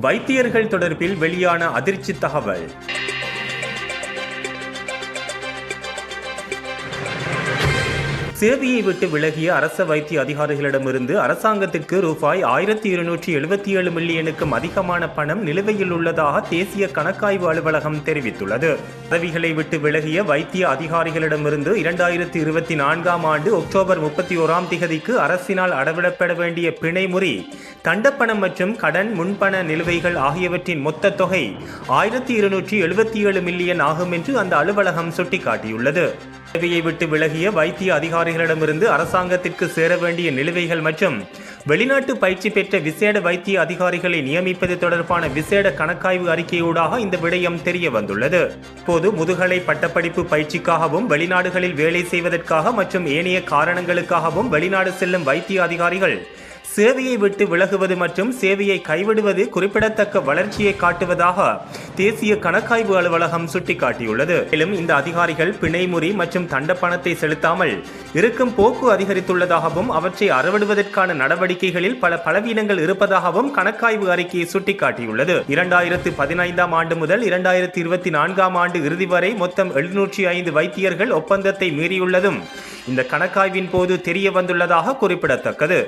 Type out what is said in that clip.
வைத்தியர்கள் தொடர்பில் வெளியான அதிர்ச்சி தகவல். சேவையை விட்டு விலகிய அரச வைத்திய அதிகாரிகளிடமிருந்து அரசாங்கத்திற்கு ரூபாய் ஆயிரத்தி இருநூற்றி எழுபத்தி ஏழு மில்லியனுக்கும் அதிகமான பணம் நிலுவையில் உள்ளதாக தேசிய கணக்காய்வு அலுவலகம் தெரிவித்துள்ளது. பதவிகளை விட்டு விலகிய வைத்திய அதிகாரிகளிடமிருந்து இரண்டாயிரத்தி இருபத்தி நான்காம் ஆண்டு அக்டோபர் முப்பத்தி ஓராம் திகதிக்கு அரசினால் அடவிடப்பட வேண்டிய பிணைமுறி தண்டப்பணம் மற்றும் கடன் முன்பண நிலுவைகள் ஆகியவற்றின் மொத்த தொகை ஆயிரத்தி இருநூற்றி எழுபத்தி ஏழு மில்லியன் ஆகும் என்று அந்த அலுவலகம் சுட்டிக்காட்டியுள்ளது. சேவையை விட்டு விலகிய வைத்திய அதிகாரிகளிடமிருந்து அரசாங்கத்திற்கு சேர வேண்டிய நிலுவைகள் மற்றும் வெளிநாட்டு பயிற்சி பெற்ற விசேட வைத்திய அதிகாரிகளை நியமிப்பது தொடர்பான விசேட கணக்காய்வு அறிக்கையூடாக இந்த விடயம் தெரிய வந்துள்ளது. இப்போது முதுகலை பட்டப்படிப்பு பயிற்சிக்காகவும் வெளிநாடுகளில் வேலை செய்வதற்காக மற்றும் ஏனைய காரணங்களுக்காகவும் வெளிநாடு செல்லும் வைத்திய அதிகாரிகள் சேவையை விட்டு விலகுவது மற்றும் சேவையை கைவிடுவது குறிப்பிடத்தக்க வளர்ச்சியை காட்டுவதாக தேசிய கணக்காய்வு அலுவலகம் சுட்டிக்காட்டியுள்ளது. மேலும் இந்த அதிகாரிகள் பிணைமுறி மற்றும் தண்ட பணத்தை செலுத்தாமல் இருக்கும் போக்கு அதிகரித்துள்ளதாகவும் அவற்றை அறவிடுவதற்கான நடவடிக்கைகளில் பல பலவீனங்கள் இருப்பதாகவும் கணக்காய்வு அறிக்கையை சுட்டிக்காட்டியுள்ளது. இரண்டாயிரத்து பதினைந்தாம் ஆண்டு முதல் இரண்டாயிரத்தி இருபத்தி நான்காம் ஆண்டு இறுதி வரை மொத்தம் எழுநூற்றி ஐந்து வைத்தியர்கள் ஒப்பந்தத்தை மீறியுள்ளதும் இந்த கணக்காய்வின் போது தெரிய வந்துள்ளதாக குறிப்பிடத்தக்கது.